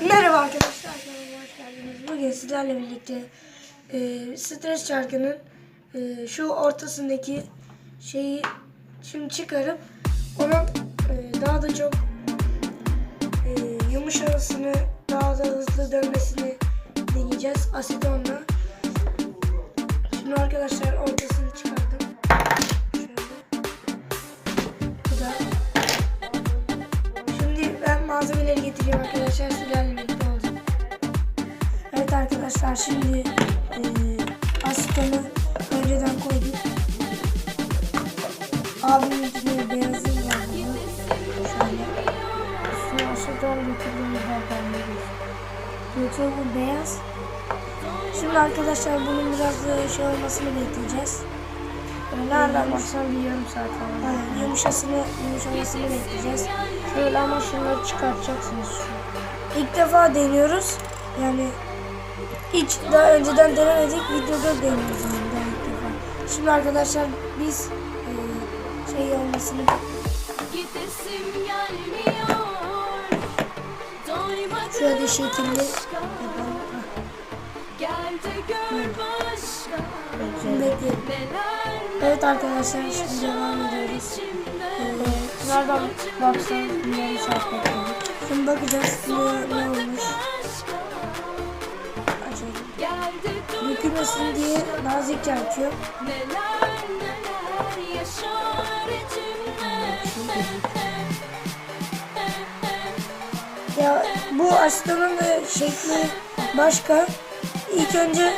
Merhaba arkadaşlar, kanalıma hoş geldiniz. Bugün sizlerle birlikte e, stres çarkının e, şu ortasındaki şeyi şimdi çıkarıp onun e, daha da çok e, yumuşamasını, daha da hızlı dönmesini deneyeceğiz asetonla. Şimdi arkadaşlar ortasını çıkardım. Malzemeleri getireyim arkadaşlar. Sizlerle birlikte olacağım. Evet arkadaşlar şimdi e, asitonu önceden koyduk. Abimin içinde beyazı var. Şöyle. Üstüne aseton getirdiğimizden pembe Yoksa bu beyaz. Şimdi arkadaşlar bunun biraz da şey olmasını bekleyeceğiz. Nereden baksan bir yarım saat falan. Aynen yumuşasını, yumuşamasını bekleyeceğiz. Şöyle ama şunları çıkartacaksınız şu. İlk defa deniyoruz. Yani hiç daha önceden denemedik. Videoda deniyoruz yani daha ilk defa. Şimdi arkadaşlar biz e, şey olmasını Gidesim gelmiyor. Doymadım şöyle şekilli yapalım. Gel de gör başka. Bekleyelim. Evet arkadaşlar şimdi devam ediyoruz. içimde. E, Nereden baksan bir yarım saat bekledik. şimdi bakacağız ne, ne olmuş. Açalım. Dökülmesin diye nazikçe açıyor. Ya bu asitonun da şekli başka. İlk önce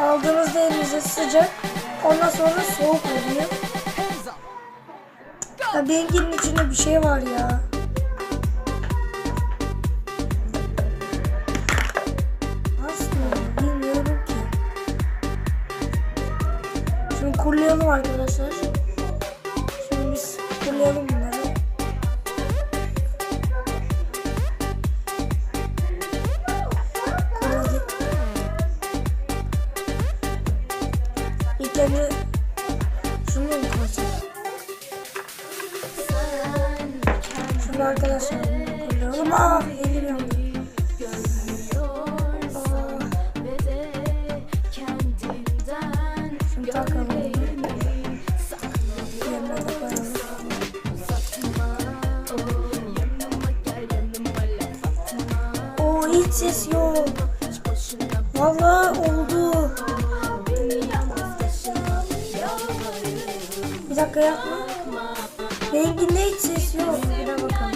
aldığınızda elinize sıcak. Ondan sonra soğuk oluyor. Ya benimkinin içinde bir şey var ya. Aslında bilmiyorum ki. Şimdi kurulayalım arkadaşlar. Önce şunu mu? Şunu arkadaşlar bunu kurulayalım. Aa elim yandı. Şimdi takalım. Oo hiç ses yok. Vallahi oldu. Dakika yapma. Benimkinde hiç ses yok. De bakalım.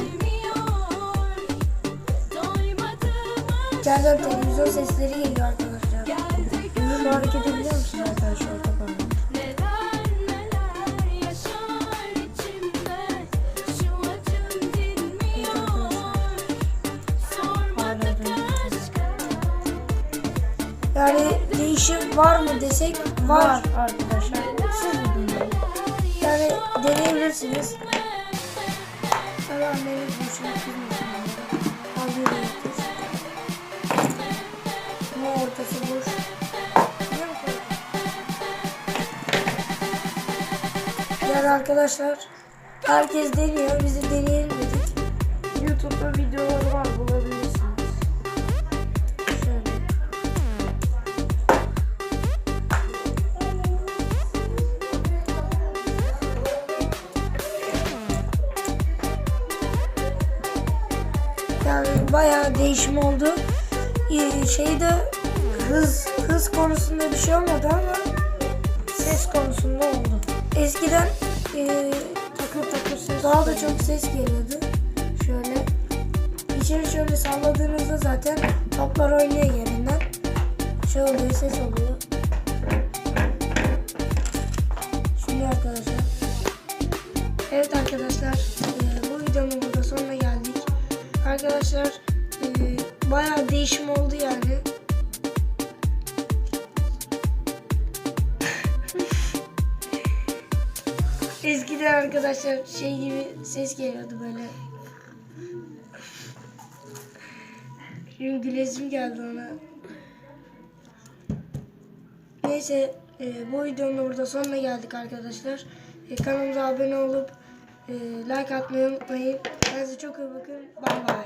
İçeriden televizyon sesleri geliyor arkadaşlar. Bunu hareket edebiliyor musun arkadaşlar? Dönüyor. Yani değişim var mı desek var. Var arkadaşlar. Deneyebilirsiniz. Ama annemiz boşuna kırmasın. Alıyor yapacağız. Ama ortası boş. Yani arkadaşlar herkes deniyor. Biz de deneyelim dedik. YouTube'da videoları var bulabilirsiniz. Bayağı değişim oldu. Ee, Şeyde hız hız konusunda bir şey olmadı ama ses konusunda oldu. Eskiden e, Takır takır ses. daha da çok ses geliyordu. Şöyle. İçeri şöyle salladığınızda zaten toplar oynuyor yerinden. Şey oluyor, ses oluyor. Arkadaşlar eee, bayağı değişim oldu yani. Eskiden arkadaşlar şey gibi ses geliyordu böyle. Şimdi gülesim geldi ona. Neyse e, bu videonun burada sonuna geldik arkadaşlar. E, kanalımıza abone olup e, ee, like atmayı unutmayın. Kendinize çok iyi bakın. Bay bay.